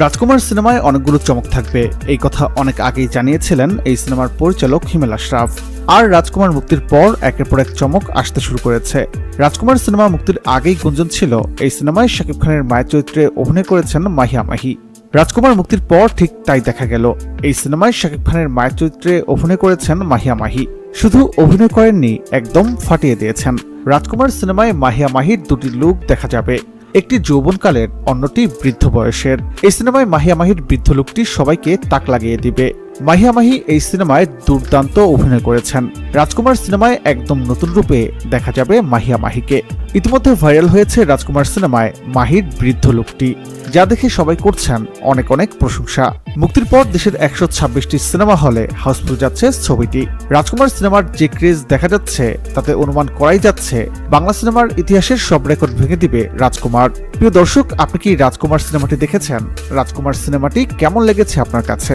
রাজকুমার সিনেমায় অনেকগুলো চমক থাকবে। এই কথা অনেক আগেই জানিয়েছিলেন এই সিনেমার পরিচালক হিমেল আশরাফ। আর রাজকুমার মুক্তির পর একের পর এক চমক আসতে শুরু করেছে। রাজকুমার সিনেমা মুক্তির আগেই গুঞ্জন ছিল। এই সিনেমায় শাকিব খানের মায়ের চরিত্রে অভিনয় করেছেন মাহিয়া মাহি। রাজকুমার মুক্তির পর ঠিক তাই দেখা গেল। এই সিনেমায় শাকিব খানের মায়ের চরিত্রে অভিনয় করেছেন মাহিয়া মাহি। শুধু অভিনয় করেননি, একদম ফাটিয়ে দিয়েছেন। রাজকুমার সিনেমায় মাহিয়া মাহির দুটি লুক দেখা যাবে। একটি যৌবনকালের অন্যটি বৃদ্ধ বয়সের। এই সিনেমায় মাহিয়া মাহির বৃদ্ধ লোকটি সবাইকে তাক লাগিয়ে দিবে। মাহিয়া মাহি এই সিনেমায় দুর্দান্ত অভিনয় করেছেন। রাজকুমার সিনেমায় একদম নতুন রূপে দেখা যাবে মাহিয়া মাহিকে ইতিমধ্যে ভাইরাল হয়েছে রাজকুমার সিনেমায় মাহির বৃদ্ধ লুকটি, যা দেখে সবাই করছেন অনেক অনেক প্রশংসা। মুক্তির পর দেশের একশো ছাব্বিশটি সিনেমা হলে হাউসফুল যাচ্ছে ছবিটি। রাজকুমার সিনেমার যে ক্রেজ দেখা যাচ্ছে, তাতে অনুমান করাই যাচ্ছে, বাংলা সিনেমার ইতিহাসের সব রেকর্ড ভেঙে দিবে রাজকুমার। প্রিয় দর্শক, আপনি কি রাজকুমার সিনেমাটি দেখেছেন? রাজকুমার সিনেমাটি কেমন লেগেছে আপনার কাছে?